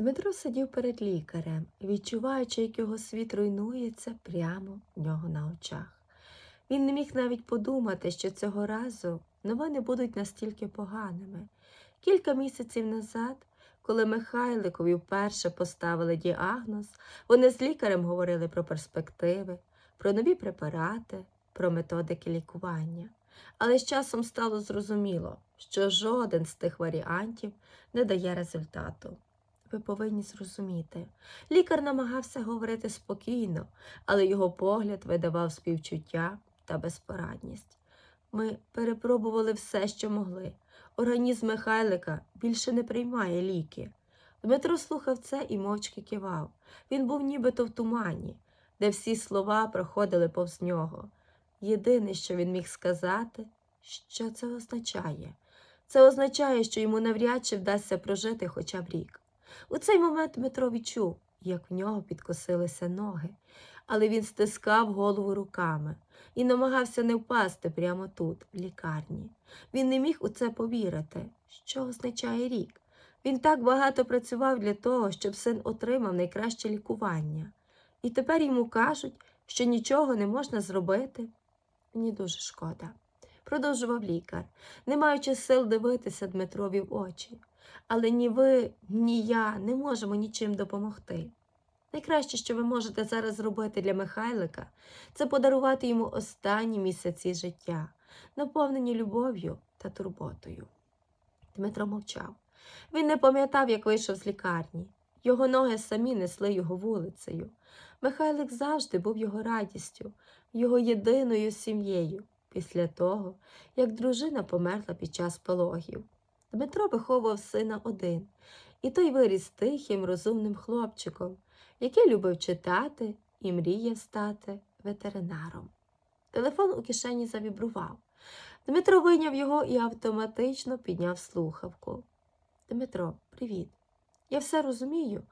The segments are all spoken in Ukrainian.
Дмитро сидів перед лікарем, відчуваючи, як його світ руйнується прямо в нього на очах. Він не міг навіть подумати, що цього разу новини будуть настільки поганими. Кілька місяців назад, коли Михайликові вперше поставили діагноз, вони з лікарем говорили про перспективи, про нові препарати, про методики лікування. Але з часом стало зрозуміло, що жоден з тих варіантів не дає результату. Ви повинні зрозуміти. Лікар намагався говорити спокійно, але його погляд видавав співчуття та безпорадність. Ми перепробували все, що могли. Організм Михайлика більше не приймає ліки. Дмитро слухав це і мовчки кивав. Він був нібито в тумані, де всі слова проходили повз нього. Єдине, що він міг сказати, що це означає. Це означає, що йому навряд чи вдасться прожити хоча б рік. У цей момент Дмитро відчув, як в нього підкосилися ноги, але він стискав голову руками і намагався не впасти прямо тут, в лікарні. Він не міг у це повірити, що означає рік. Він так багато працював для того, щоб син отримав найкраще лікування. І тепер йому кажуть, що нічого не можна зробити. Мені дуже шкода, продовжував лікар, не маючи сил дивитися Дмитрові в очі. Але ні ви, ні я не можемо нічим допомогти. Найкраще, що ви можете зараз зробити для Михайлика, це подарувати йому останні місяці життя, наповнені любов'ю та турботою. Дмитро мовчав. Він не пам'ятав, як вийшов з лікарні. Його ноги самі несли його вулицею. Михайлик завжди був його радістю, його єдиною сім'єю після того, як дружина померла під час пологів. Дмитро виховував сина один, і той виріс тихим, розумним хлопчиком, який любив читати і мріяв стати ветеринаром. Телефон у кишені завібрував. Дмитро вийняв його і автоматично підняв слухавку. Дмитро, привіт. Я все розумію.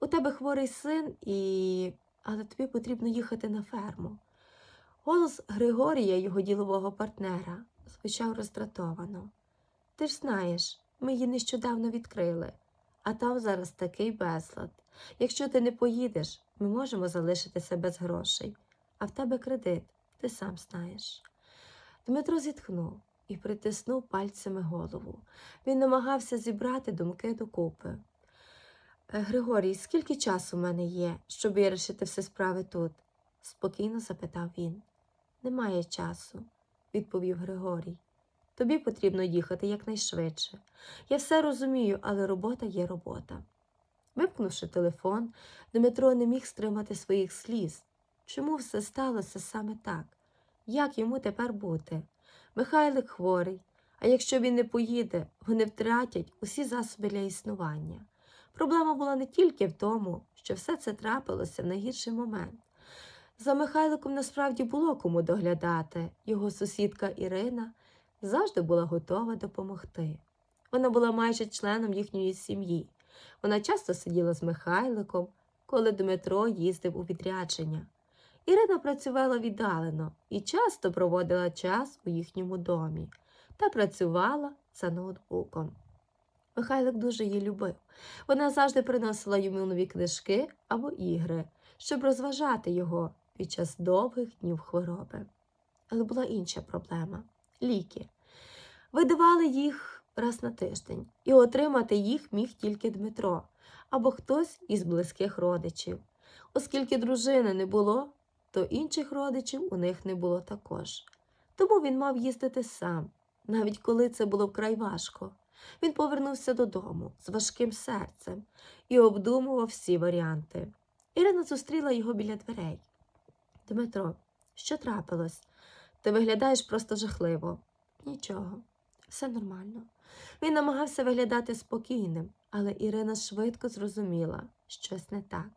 У тебе хворий син, і... але тобі потрібно їхати на ферму. Голос Григорія, його ділового партнера, звучав роздратовано. Ти ж знаєш, ми її нещодавно відкрили, а там зараз такий безлад. Якщо ти не поїдеш, ми можемо залишитися без грошей, а в тебе кредит, ти сам знаєш. Дмитро зітхнув і притиснув пальцями голову. Він намагався зібрати думки докупи. «Е, Григорій, скільки часу в мене є, щоб вирішити все справи тут? спокійно запитав він. Немає часу, відповів Григорій. Тобі потрібно їхати якнайшвидше. Я все розумію, але робота є робота. Випнувши телефон, Дмитро не міг стримати своїх сліз. Чому все сталося саме так? Як йому тепер бути? Михайлик хворий, а якщо він не поїде, вони втратять усі засоби для існування. Проблема була не тільки в тому, що все це трапилося в найгірший момент. За Михайликом насправді було кому доглядати. Його сусідка Ірина завжди була готова допомогти. Вона була майже членом їхньої сім'ї. Вона часто сиділа з Михайликом, коли Дмитро їздив у відрядження. Ірина працювала віддалено і часто проводила час у їхньому домі та працювала за ноутбуком. Михайлик дуже її любив. Вона завжди приносила йому нові книжки або ігри, щоб розважати його під час довгих днів хвороби. Але була інша проблема ліки. Видавали їх раз на тиждень, і отримати їх міг тільки Дмитро або хтось із близьких родичів. Оскільки дружини не було, то інших родичів у них не було також. Тому він мав їздити сам, навіть коли це було вкрай важко. Він повернувся додому з важким серцем і обдумував всі варіанти. Ірина зустріла його біля дверей. Дмитро, що трапилось? Ти виглядаєш просто жахливо. Нічого, все нормально. Він намагався виглядати спокійним, але Ірина швидко зрозуміла щось не так.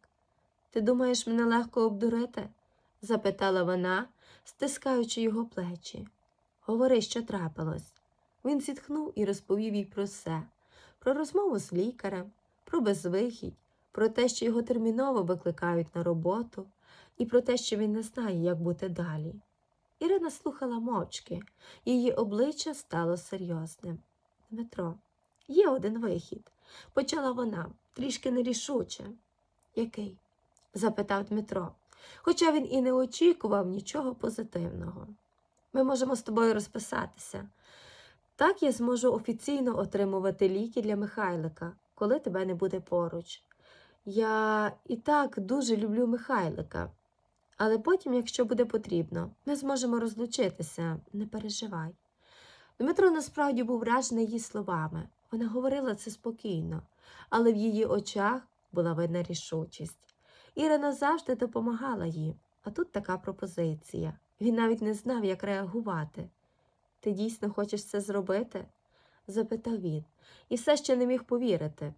Ти думаєш, мене легко обдурити? запитала вона, стискаючи його плечі. Говори, що трапилось. Він зітхнув і розповів їй про все, про розмову з лікарем, про безвихідь, про те, що його терміново викликають на роботу, і про те, що він не знає, як бути далі. Ірина слухала мовчки, її обличчя стало серйозним. Дмитро, є один вихід. почала вона трішки нерішуче. Який? запитав Дмитро, хоча він і не очікував нічого позитивного. Ми можемо з тобою розписатися. Так я зможу офіційно отримувати ліки для Михайлика, коли тебе не буде поруч. Я і так дуже люблю Михайлика, але потім, якщо буде потрібно, ми зможемо розлучитися, не переживай. Дмитро насправді був вражений її словами. Вона говорила це спокійно, але в її очах була видна рішучість. Ірина завжди допомагала їй, а тут така пропозиція. Він навіть не знав, як реагувати. Ти дійсно хочеш це зробити? запитав він, і все ще не міг повірити.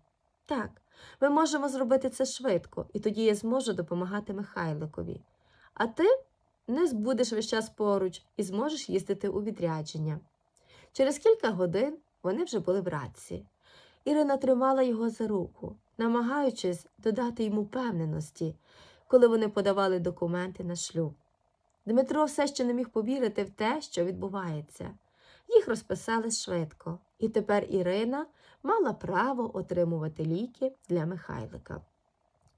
Так, ми можемо зробити це швидко, і тоді я зможу допомагати Михайликові. А ти не будеш весь час поруч і зможеш їздити у відрядження. Через кілька годин вони вже були в радці. Ірина тримала його за руку, намагаючись додати йому певненості, коли вони подавали документи на шлюб. Дмитро все ще не міг повірити в те, що відбувається. Їх розписали швидко, і тепер Ірина мала право отримувати ліки для Михайлика.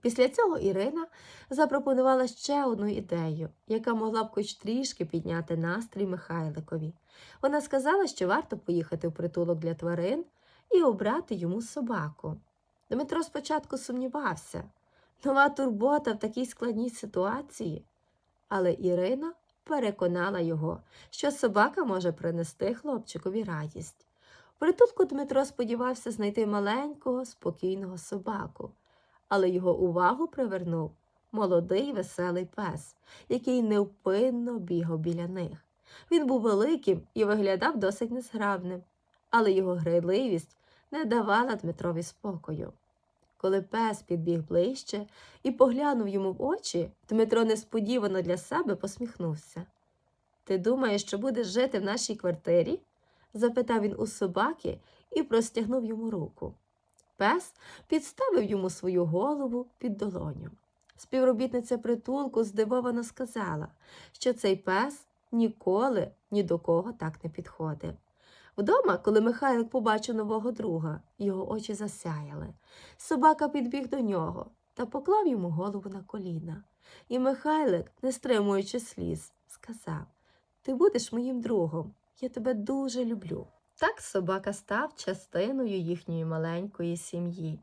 Після цього Ірина запропонувала ще одну ідею, яка могла б хоч трішки підняти настрій Михайликові. Вона сказала, що варто поїхати в притулок для тварин і обрати йому собаку. Дмитро спочатку сумнівався нова турбота в такій складній ситуації. Але Ірина переконала його, що собака може принести хлопчикові радість. В притулку Дмитро сподівався знайти маленького, спокійного собаку, але його увагу привернув молодий веселий пес, який невпинно бігав біля них. Він був великим і виглядав досить незграбним, але його грайливість не давала Дмитрові спокою. Коли пес підбіг ближче і поглянув йому в очі, Дмитро несподівано для себе посміхнувся. Ти думаєш, що будеш жити в нашій квартирі? запитав він у собаки і простягнув йому руку. Пес підставив йому свою голову під долоню. Співробітниця притулку здивовано сказала, що цей пес ніколи ні до кого так не підходив. Вдома, коли Михайлик побачив нового друга, його очі засяяли. Собака підбіг до нього та поклав йому голову на коліна. І Михайлик, не стримуючи сліз, сказав Ти будеш моїм другом, я тебе дуже люблю. Так собака став частиною їхньої маленької сім'ї.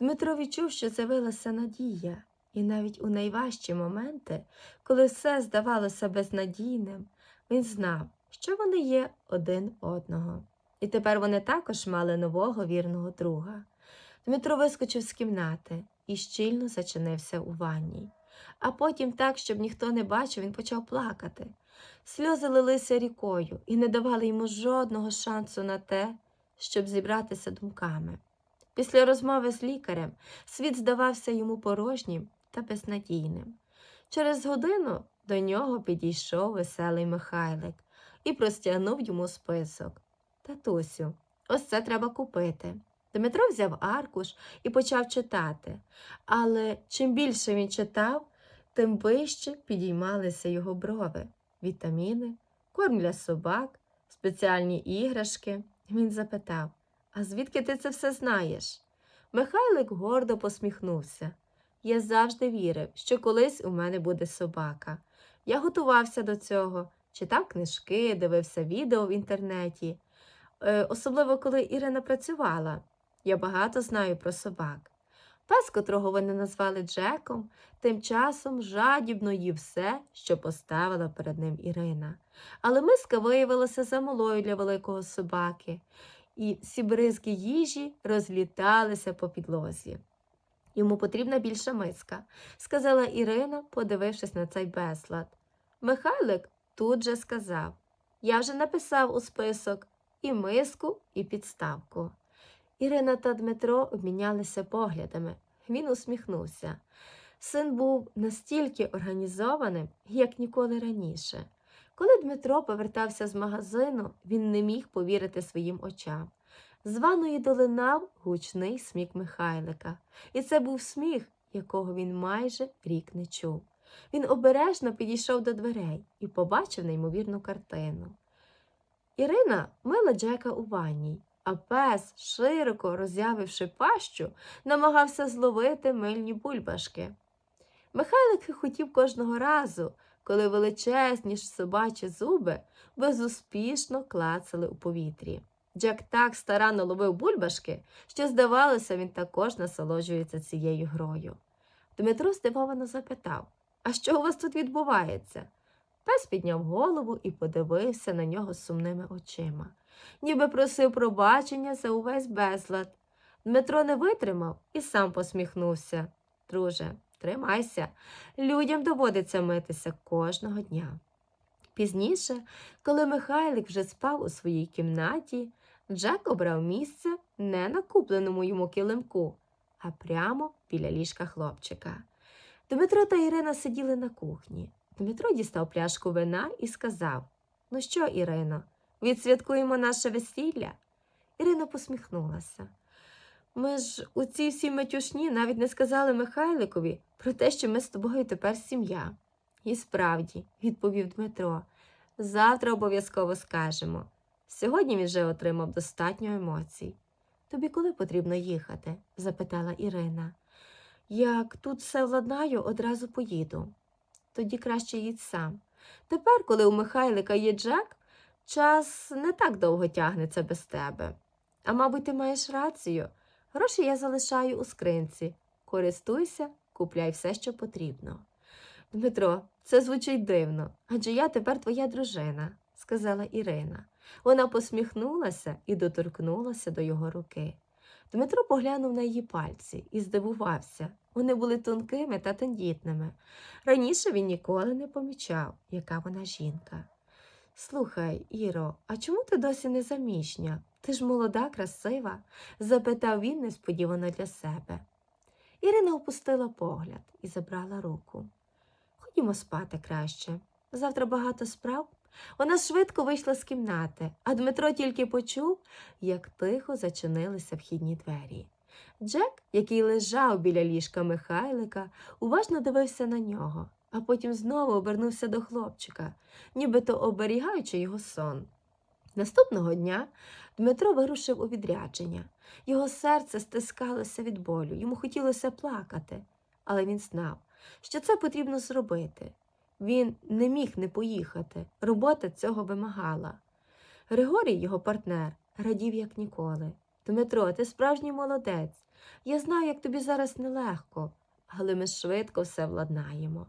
Дмитро відчув, що з'явилася надія, і навіть у найважчі моменти, коли все здавалося безнадійним, він знав, що вони є один одного. І тепер вони також мали нового вірного друга. Дмитро вискочив з кімнати і щільно зачинився у ванній. А потім, так, щоб ніхто не бачив, він почав плакати. Сльози лилися рікою і не давали йому жодного шансу на те, щоб зібратися думками. Після розмови з лікарем світ здавався йому порожнім та безнадійним. Через годину до нього підійшов веселий Михайлик і простягнув йому список. Татусю, ось це треба купити. Дмитро взяв аркуш і почав читати, але чим більше він читав, тим вище підіймалися його брови, вітаміни, корм для собак, спеціальні іграшки. Він запитав А звідки ти це все знаєш? Михайлик гордо посміхнувся. Я завжди вірив, що колись у мене буде собака. Я готувався до цього, читав книжки, дивився відео в інтернеті. Е, особливо, коли Ірина працювала. Я багато знаю про собак. Пес, котрого вони назвали Джеком, тим часом жадібно їв все, що поставила перед ним Ірина. Але миска виявилася замалою для великого собаки, і всі бризки їжі розліталися по підлозі. Йому потрібна більша миска, сказала Ірина, подивившись на цей безлад. Михайлик тут же сказав Я вже написав у список і миску, і підставку. Ірина та Дмитро обмінялися поглядами. Він усміхнувся. Син був настільки організованим, як ніколи раніше. Коли Дмитро повертався з магазину, він не міг повірити своїм очам. З ванної долинав гучний сміх Михайлика, і це був сміх, якого він майже рік не чув. Він обережно підійшов до дверей і побачив неймовірну картину. Ірина мила Джека у ванній, а пес, широко роззявивши пащу, намагався зловити мильні бульбашки. Михайлик хотів кожного разу, коли величезні ж собачі зуби безуспішно клацали у повітрі. Джек так старанно ловив бульбашки, що, здавалося, він також насолоджується цією грою. Дмитро здивовано запитав А що у вас тут відбувається? Пес підняв голову і подивився на нього сумними очима, ніби просив пробачення за увесь безлад. Дмитро не витримав і сам посміхнувся. Друже, тримайся, людям доводиться митися кожного дня. Пізніше, коли Михайлик вже спав у своїй кімнаті, Джек обрав місце не на купленому йому килимку, а прямо біля ліжка хлопчика. Дмитро та Ірина сиділи на кухні. Дмитро дістав пляшку вина і сказав Ну що, Ірино, відсвяткуємо наше весілля? Ірина посміхнулася. Ми ж у цій всій метюшні навіть не сказали Михайликові про те, що ми з тобою тепер сім'я. І справді, відповів Дмитро, завтра обов'язково скажемо. Сьогодні він вже отримав достатньо емоцій. Тобі коли потрібно їхати? запитала Ірина. Як тут все владнаю, одразу поїду. Тоді краще їдь сам. Тепер, коли у Михайлика є Джек, час не так довго тягнеться без тебе. А мабуть, ти маєш рацію. Гроші я залишаю у скринці. Користуйся, купляй все, що потрібно. Дмитро, це звучить дивно, адже я тепер твоя дружина, сказала Ірина. Вона посміхнулася і доторкнулася до його руки. Дмитро поглянув на її пальці і здивувався. Вони були тонкими та тендітними. Раніше він ніколи не помічав, яка вона жінка. Слухай, Іро, а чому ти досі не заміжня? Ти ж молода, красива? запитав він несподівано для себе. Ірина опустила погляд і забрала руку. Ходімо спати краще. Завтра багато справ. Вона швидко вийшла з кімнати, а Дмитро тільки почув, як тихо зачинилися вхідні двері. Джек, який лежав біля ліжка Михайлика, уважно дивився на нього, а потім знову обернувся до хлопчика, нібито оберігаючи його сон. Наступного дня Дмитро вирушив у відрядження. Його серце стискалося від болю, йому хотілося плакати, але він знав, що це потрібно зробити. Він не міг не поїхати, робота цього вимагала. Григорій, його партнер, радів як ніколи. Дмитро, ти справжній молодець. Я знаю, як тобі зараз нелегко, але ми швидко все владнаємо.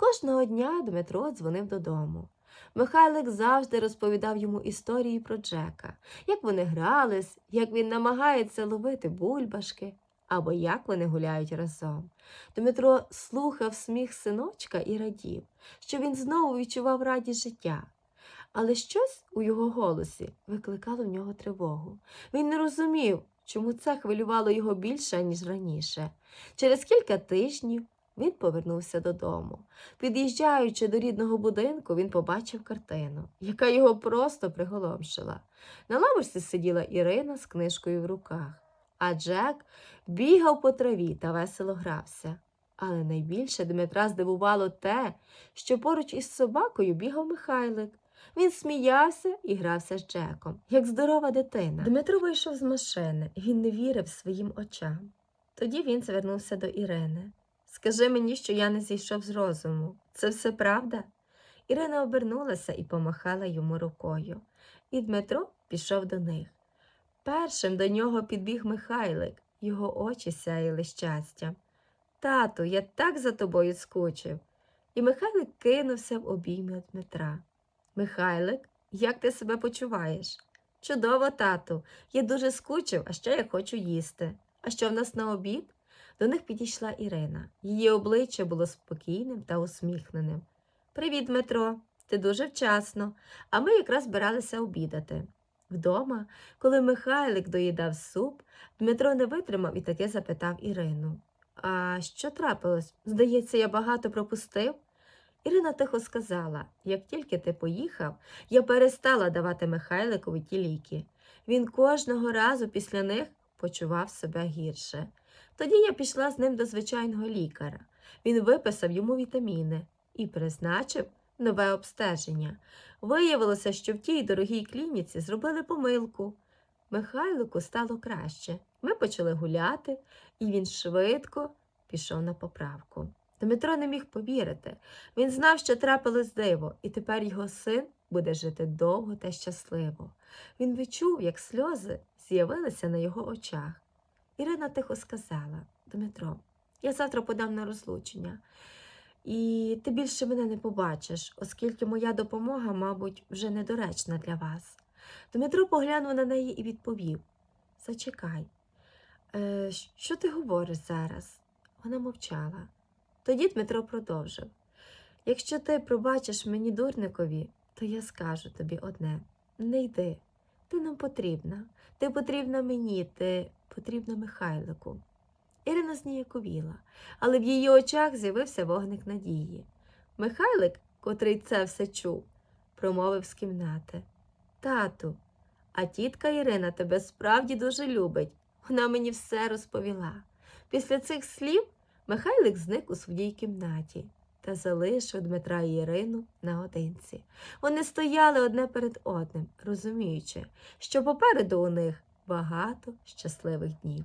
Кожного дня Дмитро дзвонив додому. Михайлик завжди розповідав йому історії про Джека, як вони грались, як він намагається ловити бульбашки, або як вони гуляють разом. Дмитро слухав сміх синочка і радів, що він знову відчував радість життя. Але щось у його голосі викликало в нього тривогу. Він не розумів, чому це хвилювало його більше, ніж раніше. Через кілька тижнів він повернувся додому. Під'їжджаючи до рідного будинку, він побачив картину, яка його просто приголомшила. На лавочці сиділа Ірина з книжкою в руках, а Джек бігав по траві та весело грався. Але найбільше Дмитра здивувало те, що поруч із собакою бігав Михайлик. Він сміявся і грався з Джеком, як здорова дитина. Дмитро вийшов з машини, він не вірив своїм очам. Тоді він звернувся до Ірини. Скажи мені, що я не зійшов з розуму. Це все правда? Ірина обернулася і помахала йому рукою. І Дмитро пішов до них. Першим до нього підбіг Михайлик, його очі сяяли щастям. Тату, я так за тобою скучив. І Михайлик кинувся в обійми Дмитра. Михайлик, як ти себе почуваєш? Чудово, тату. Я дуже скучив, а ще я хочу їсти. А що в нас на обід? До них підійшла Ірина. Її обличчя було спокійним та усміхненим. Привіт, Дмитро. Ти дуже вчасно, а ми якраз збиралися обідати. Вдома, коли Михайлик доїдав суп, Дмитро не витримав і таки запитав Ірину. А що трапилось? Здається, я багато пропустив? Ірина тихо сказала як тільки ти поїхав, я перестала давати Михайликові ті ліки. Він кожного разу після них почував себе гірше. Тоді я пішла з ним до звичайного лікаря. Він виписав йому вітаміни і призначив нове обстеження. Виявилося, що в тій дорогій клініці зробили помилку. Михайлику стало краще. Ми почали гуляти, і він швидко пішов на поправку. Дмитро не міг повірити. Він знав, що трапилось диво, і тепер його син буде жити довго та щасливо. Він відчув, як сльози з'явилися на його очах. Ірина тихо сказала Дмитро, я завтра подам на розлучення, і ти більше мене не побачиш, оскільки моя допомога, мабуть, вже недоречна для вас. Дмитро поглянув на неї і відповів Зачекай, е, що ти говориш зараз? Вона мовчала. Тоді Дмитро продовжив Якщо ти пробачиш мені дурникові, то я скажу тобі одне не йди. Ти нам потрібна. Ти потрібна мені, ти потрібна Михайлику. Ірина зніяковіла, але в її очах з'явився вогник надії. Михайлик, котрий це все чув, промовив з кімнати. Тату, а тітка Ірина тебе справді дуже любить. Вона мені все розповіла. Після цих слів Михайлик зник у своїй кімнаті та залишив Дмитра і Ірину наодинці. Вони стояли одне перед одним, розуміючи, що попереду у них багато щасливих днів.